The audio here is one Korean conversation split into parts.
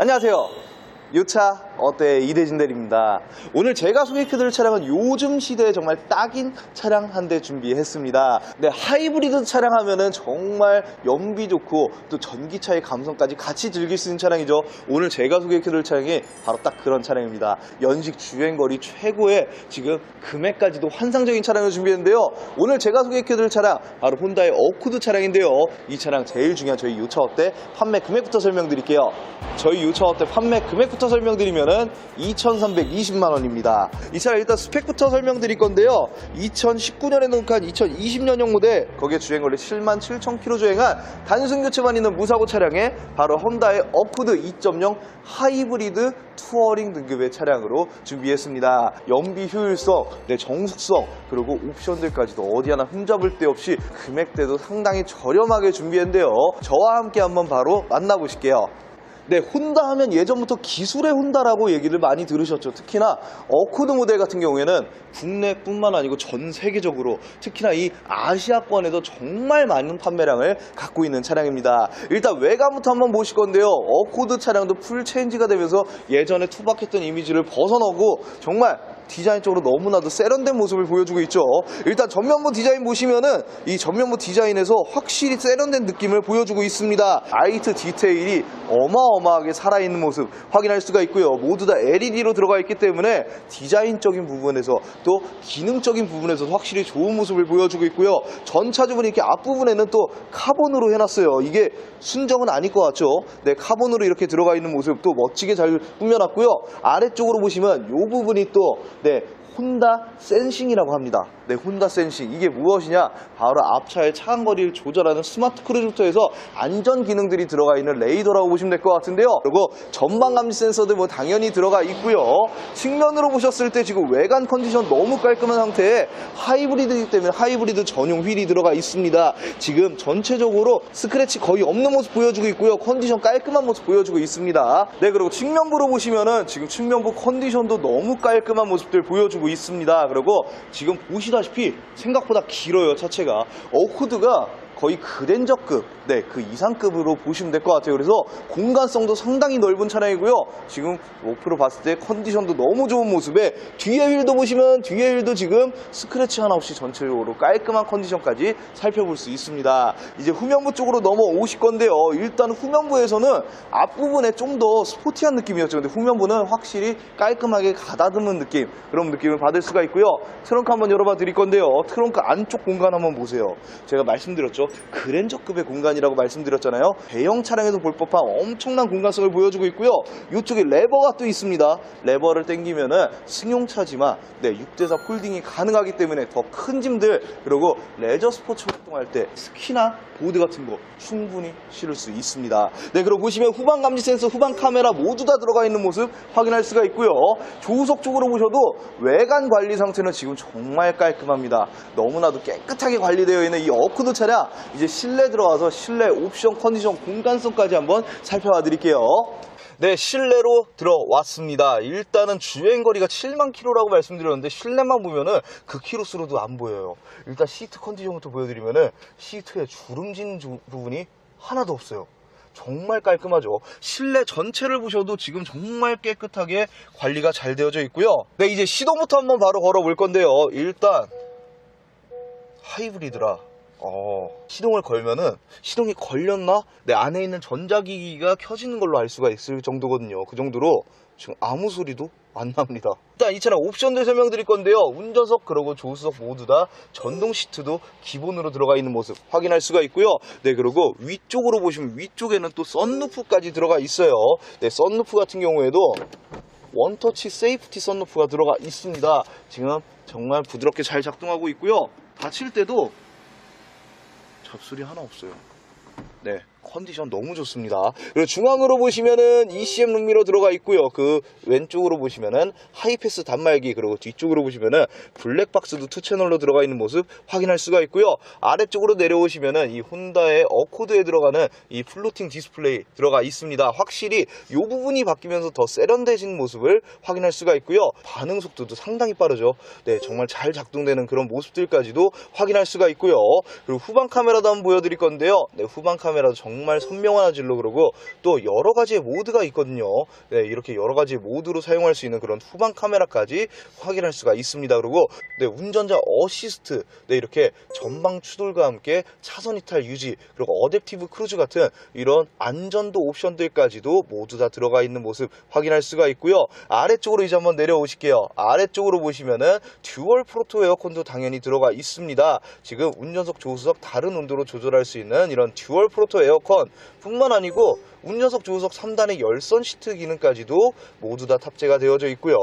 안녕하세요. 유차 어때 이대진 대리입니다. 오늘 제가 소개해드릴 차량은 요즘 시대에 정말 딱인 차량 한 대 준비했습니다. 네, 하이브리드 차량 하면은 정말 연비 좋고 또 전기차의 감성까지 같이 즐길 수 있는 차량이죠. 오늘 제가 소개해드릴 차량이 바로 딱 그런 차량입니다. 연식 주행거리 최고의 지금 금액까지도 환상적인 차량을 준비했는데요. 오늘 제가 소개해드릴 차량 바로 혼다의 어쿠드 차량인데요. 이 차량 제일 중요한 저희 유차 어때 판매 금액부터 설명드릴게요. 저희 유차 어때 판매 금액부터 설명드리면 은 2,320만 원입니다. 이 차량 일단 스펙부터 설명드릴 건데요. 2019년에 녹한 2020년형 모델 거기에 주행거리 7만 7천 킬로 주행한 단순 교체만 있는 무사고 차량에 바로 혼다의 어쿠드 2.0 하이브리드 투어링 등급의 차량으로 준비했습니다. 연비 효율성, 네, 정숙성, 그리고 옵션들까지도 어디 하나 흠잡을 데 없이 금액대도 상당히 저렴하게 준비했는데요. 저와 함께 한번 바로 만나보실게요. 네, 혼다 하면 예전부터 기술의 혼다라고 얘기를 많이 들으셨죠. 특히나 어코드 모델 같은 경우에는 국내뿐만 아니고 전 세계적으로 특히나 이 아시아권에도 정말 많은 판매량을 갖고 있는 차량입니다. 일단 외관부터 한번 보실 건데요. 어코드 차량도 풀 체인지가 되면서 예전에 투박했던 이미지를 벗어나고 정말 디자인적으로 너무나도 세련된 모습을 보여주고 있죠. 일단 전면부 디자인 보시면은 이 전면부 디자인에서 확실히 세련된 느낌을 보여주고 있습니다. 라이트 디테일이 어마어마 하게 살아있는 모습 확인할 수가 있고요. 모두 다 LED로 들어가 있기 때문에 디자인적인 부분에서 또 기능적인 부분에서도 확실히 좋은 모습을 보여주고 있고요. 전차주분이 이렇게 앞부분에는 또 카본으로 해놨어요. 이게 순정은 아닐 것 같죠? 네, 카본으로 이렇게 들어가 있는 모습 또 멋지게 잘 꾸며놨고요. 아래쪽으로 보시면 이 부분이 또 네, 혼다 센싱이라고 합니다. 네, 혼다 센싱. 이게 무엇이냐? 바로 앞차의 차간 거리를 조절하는 스마트 크루즈부터 해서 안전 기능들이 들어가 있는 레이더라고 보시면 될 것 같은데요. 그리고 전방 감지 센서들 뭐 당연히 들어가 있고요. 측면으로 보셨을 때 지금 외관 컨디션 너무 깔끔한 상태에 하이브리드이기 때문에 하이브리드 전용 휠이 들어가 있습니다. 지금 전체적으로 스크래치 거의 없는 모습 보여주고 있고요. 컨디션 깔끔한 모습 보여주고 있습니다. 네, 그리고 측면부로 보시면은 지금 측면부 컨디션도 너무 깔끔한 모습들 보여주고 있습니다. 그리고 지금 보시다시피 생각보다 길어요, 차체가. 어후드가 거의 그랜저급, 네, 그 이상급으로 보시면 될 것 같아요. 그래서 공간성도 상당히 넓은 차량이고요. 지금 목표로 봤을 때 컨디션도 너무 좋은 모습에 뒤에 휠도 보시면 뒤에 휠도 지금 스크래치 하나 없이 전체적으로 깔끔한 컨디션까지 살펴볼 수 있습니다. 이제 후면부 쪽으로 넘어오실 건데요. 일단 후면부에서는 앞부분에 좀 더 스포티한 느낌이었죠. 근데 후면부는 확실히 깔끔하게 가다듬은 느낌, 그런 느낌을 받을 수가 있고요. 트렁크 한번 열어봐 드릴 건데요. 트렁크 안쪽 공간 한번 보세요. 제가 말씀드렸죠. 그랜저급의 공간이라고 말씀드렸잖아요. 대형 차량에도 볼 법한 엄청난 공간성을 보여주고 있고요. 이쪽에 레버가 또 있습니다. 레버를 당기면은 승용차지만 네, 6대4 폴딩이 가능하기 때문에 더 큰 짐들 그리고 레저 스포츠 활동할 때 스키나 보드 같은 거 충분히 실을 수 있습니다. 네, 그리고 보시면 후방 감지 센서, 후방 카메라 모두 다 들어가 있는 모습 확인할 수가 있고요. 조수석 쪽으로 보셔도 외관 관리 상태는 지금 정말 깔끔합니다. 너무나도 깨끗하게 관리되어 있는 이 어쿠드 차량 이제 실내 들어가서 실내 옵션 컨디션 공간성까지 한번 살펴봐 드릴게요. 네, 실내로 들어왔습니다. 일단은 주행거리가 7만 킬로라고 말씀드렸는데 실내만 보면은 그 킬로수로도 안 보여요. 일단 시트 컨디션부터 보여드리면은 시트에 주름진 주- 부분이 하나도 없어요. 정말 깔끔하죠. 실내 전체를 보셔도 지금 정말 깨끗하게 관리가 잘 되어져 있고요. 네, 이제 시동부터 한번 바로 걸어볼 건데요. 일단 하이브리드라 어, 시동을 걸면은 시동이 걸렸나? 내 안에 있는 전자기기가 켜지는 걸로 알 수가 있을 정도거든요. 그 정도로 지금 아무 소리도 안 납니다. 일단 이 차량 옵션들 설명드릴 건데요. 운전석 그리고 조수석 모두 다 전동 시트도 기본으로 들어가 있는 모습 확인할 수가 있고요. 네 그리고 위쪽으로 보시면 위쪽에는 또 썬루프까지 들어가 있어요. 네 썬루프 같은 경우에도 원터치 세이프티 썬루프가 들어가 있습니다. 지금 정말 부드럽게 잘 작동하고 있고요. 닫힐 때도 잡소리 하나 없어요. 네, 컨디션 너무 좋습니다. 그리고 중앙으로 보시면은 ECM 룸미러 들어가 있고요. 그 왼쪽으로 보시면은 하이패스 단말기 그리고 뒤쪽으로 보시면은 블랙박스도 투 채널로 들어가 있는 모습 확인할 수가 있고요. 아래쪽으로 내려오시면은 이 혼다의 어코드에 들어가는 이 플로팅 디스플레이 들어가 있습니다. 확실히 이 부분이 바뀌면서 더 세련되신 모습을 확인할 수가 있고요. 반응 속도도 상당히 빠르죠. 네, 정말 잘 작동되는 그런 모습들까지도 확인할 수가 있고요. 그리고 후방 카메라도 한번 보여드릴 건데요. 네, 후방 카메라도 정말 정말 선명한 화질로 그러고 또 여러 가지의 모드가 있거든요. 네, 이렇게 여러 가지 모드로 사용할 수 있는 그런 후방 카메라까지 확인할 수가 있습니다. 그리고 네, 운전자 어시스트, 네, 이렇게 전방 추돌과 함께 차선 이탈 유지, 그리고 어댑티브 크루즈 같은 이런 안전도 옵션들까지도 모두 다 들어가 있는 모습 확인할 수가 있고요. 아래쪽으로 이제 한번 내려오실게요. 아래쪽으로 보시면은 듀얼 프로토 에어컨도 당연히 들어가 있습니다. 지금 운전석 조수석 다른 온도로 조절할 수 있는 이런 듀얼 프로토 에어컨 뿐만 아니고 운전석 조수석 3단의 열선 시트 기능까지도 모두 다 탑재가 되어져 있고요.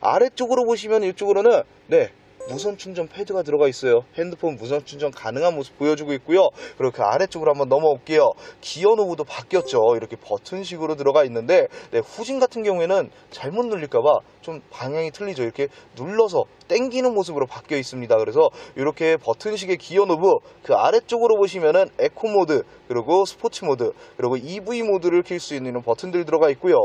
아래쪽으로 보시면 이쪽으로는 네 무선 충전 패드가 들어가 있어요. 핸드폰 무선 충전 가능한 모습 보여주고 있고요. 그리고 그 아래쪽으로 한번 넘어올게요. 기어 노브도 바뀌었죠. 이렇게 버튼식으로 들어가 있는데 네, 후진 같은 경우에는 잘못 눌릴까봐 좀 방향이 틀리죠. 이렇게 눌러서 땡기는 모습으로 바뀌어 있습니다. 그래서 이렇게 버튼식의 기어 노브 그 아래쪽으로 보시면은 에코 모드 그리고 스포츠 모드 그리고 EV 모드를 킬 수 있는 버튼들 들어가 있고요.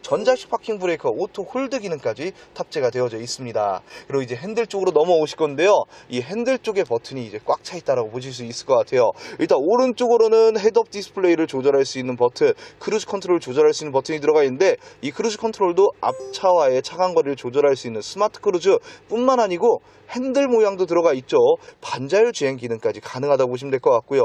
전자식 파킹 브레이크 오토 홀드 기능까지 탑재가 되어져 있습니다. 그리고 이제 핸들 쪽으로 넘어 오실 건데요. 이 핸들 쪽에 버튼이 이제 꽉 차 있다라고 보실 수 있을 것 같아요. 일단 오른쪽으로는 헤드업 디스플레이를 조절할 수 있는 버튼, 크루즈 컨트롤 조절할 수 있는 버튼이 들어가 있는데 이 크루즈 컨트롤도 앞차와의 차간 거리를 조절할 수 있는 스마트 크루즈 뿐만 아니고 핸들 모양도 들어가 있죠. 반자율 주행 기능까지 가능하다고 보시면 될 것 같고요.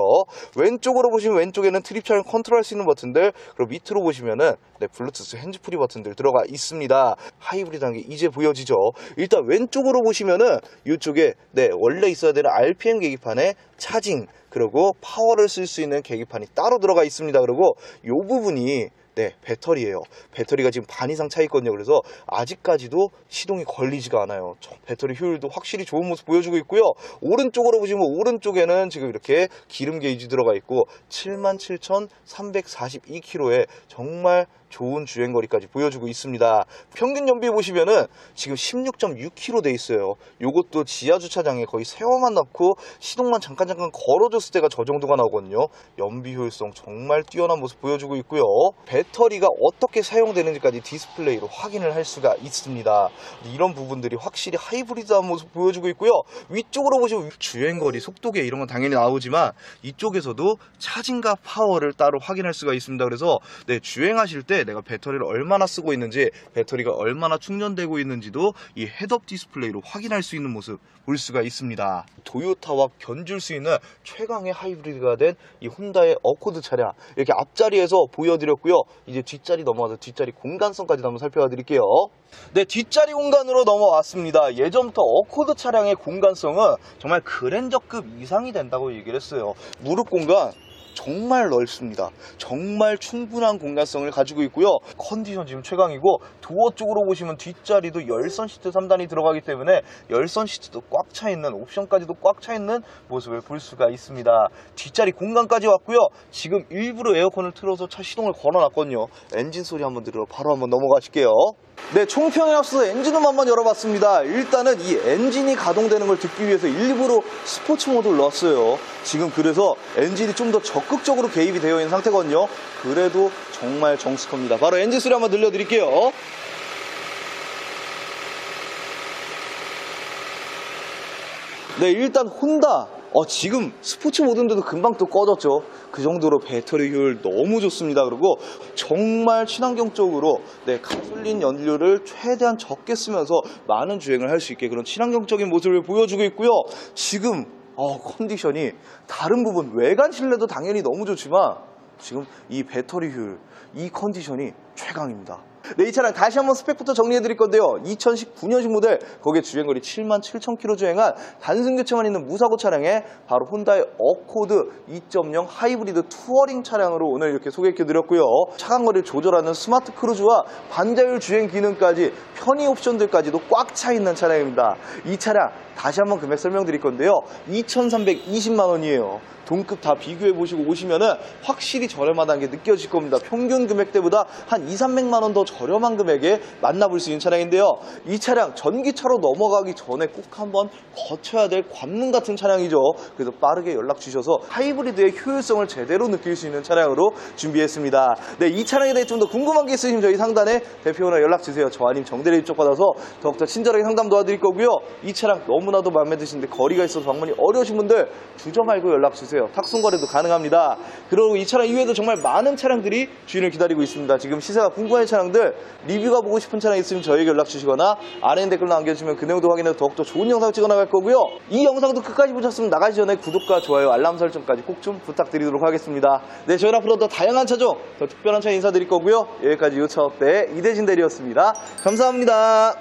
왼쪽으로 보시면 왼쪽에는 트립 촬영 컨트롤할 수 있는 버튼들 그리고 밑으로 보시면은 네, 블루투스 핸즈프리 버튼들 들어가 있습니다. 하이브리드한 게 이제 보여지죠. 일단 왼쪽으로 보시면은 이쪽에 네, 원래 있어야 되는 RPM 계기판에 차징 그리고 파워를 쓸 수 있는 계기판이 따로 들어가 있습니다. 그리고 이 부분이 네, 배터리예요. 배터리가 지금 반 이상 차 있거든요. 그래서 아직까지도 시동이 걸리지가 않아요. 저 배터리 효율도 확실히 좋은 모습 보여주고 있고요. 오른쪽으로 보시면 오른쪽에는 지금 이렇게 기름 게이지 들어가 있고 77,342km에 정말 좋은 주행거리까지 보여주고 있습니다. 평균 연비 보시면은 지금 16.6km 돼 있어요. 요것도 지하 주차장에 거의 세워만 넣고 시동만 잠깐 잠깐 걸어줬을 때가 저 정도가 나오거든요. 연비 효율성 정말 뛰어난 모습 보여주고 있고요. 배터리가 어떻게 사용되는지까지 디스플레이로 확인을 할 수가 있습니다. 이런 부분들이 확실히 하이브리드한 모습 보여주고 있고요. 위쪽으로 보시면 주행거리, 속도계 이런 건 당연히 나오지만 이쪽에서도 차징과 파워를 따로 확인할 수가 있습니다. 그래서 네, 주행하실 때 내가 배터리를 얼마나 쓰고 있는지 배터리가 얼마나 충전되고 있는지도 이 헤드업 디스플레이로 확인할 수 있는 모습 볼 수가 있습니다. 도요타와 견줄 수 있는 최강의 하이브리드가 된 이 혼다의 어코드 차량 이렇게 앞자리에서 보여드렸고요. 이제 뒷자리 넘어가서 뒷자리 공간성까지 한번 살펴봐 드릴게요. 네, 뒷자리 공간으로 넘어왔습니다. 예전부터 어코드 차량의 공간성은 정말 그랜저급 이상이 된다고 얘기를 했어요. 무릎 공간 정말 넓습니다. 정말 충분한 공간성을 가지고 있고요. 컨디션 지금 최강이고 도어 쪽으로 보시면 뒷자리도 열선 시트 3단이 들어가기 때문에 열선 시트도 꽉 차 있는 옵션까지도 꽉 차 있는 모습을 볼 수가 있습니다. 뒷자리 공간까지 왔고요. 지금 일부러 에어컨을 틀어서 차 시동을 걸어놨거든요. 엔진 소리 한번 들으러 바로 한번 넘어가실게요. 네, 총평에 앞서 엔진음 한번 열어봤습니다. 일단은 이 엔진이 가동되는 걸 듣기 위해서 일부러 스포츠 모드를 넣었어요. 지금 그래서 엔진이 좀 더 적극적으로 개입이 되어 있는 상태거든요. 그래도 정말 정숙합니다. 바로 엔진 소리 한번 들려드릴게요. 네, 일단 혼다. 어, 지금 스포츠 모드인데도 금방 또 꺼졌죠. 그 정도로 배터리 효율 너무 좋습니다. 그리고 정말 친환경적으로 네, 가솔린 연료를 최대한 적게 쓰면서 많은 주행을 할 수 있게 그런 친환경적인 모습을 보여주고 있고요. 지금 어, 컨디션이 다른 부분 외관 실내도 당연히 너무 좋지만 지금 이 배터리 효율, 이 컨디션이 최강입니다. 네, 이 차량 다시 한번 스펙부터 정리해 드릴 건데요. 2019년식 모델, 거기에 주행거리 7만 7천 킬로 주행한 단순 교체만 있는 무사고 차량에 바로 혼다의 어코드 2.0 하이브리드 투어링 차량으로 오늘 이렇게 소개해 드렸고요. 차간 거리를 조절하는 스마트 크루즈와 반자율 주행 기능까지 편의 옵션들까지도 꽉 차 있는 차량입니다. 이 차량 다시 한번 금액 설명드릴 건데요. 2,320만 원이에요. 동급 다 비교해 보시고 오시면은 확실히 저렴하다는 게 느껴질 겁니다. 평균 금액대보다 한 2, 300만 원더 저렴한 금액에 만나볼 수 있는 차량인데요. 이 차량 전기차로 넘어가기 전에 꼭 한번 거쳐야 될 관문 같은 차량이죠. 그래서 빠르게 연락 주셔서 하이브리드의 효율성을 제대로 느낄 수 있는 차량으로 준비했습니다. 네, 이 차량에 대해 좀 더 궁금한 게 있으시면 저희 상단에 대표나 연락 주세요. 저 아님 정대리 쪽 받아서 더욱더 친절하게 상담 도와드릴 거고요. 이 차량 너무나도 마음에 드시는데 거리가 있어서 방문이 어려우신 분들 주저 말고 연락 주세요. 탁송 거래도 가능합니다. 그리고 이 차량 이외에도 정말 많은 차량들이 주인을 기다리고 있습니다. 지금 시세가 궁금한 차량들 리뷰가 보고 싶은 차량 있으면 저에게 연락 주시거나 아래 댓글 남겨주시면 그 내용도 확인해서 더욱더 좋은 영상 찍어 나갈 거고요. 이 영상도 끝까지 보셨으면 나가기 전에 구독과 좋아요, 알람 설정까지 꼭 좀 부탁드리도록 하겠습니다. 네, 저희는 앞으로 더 다양한 차종, 더 특별한 차 인사드릴 거고요. 여기까지 어때 이대진 대리였습니다. 감사합니다.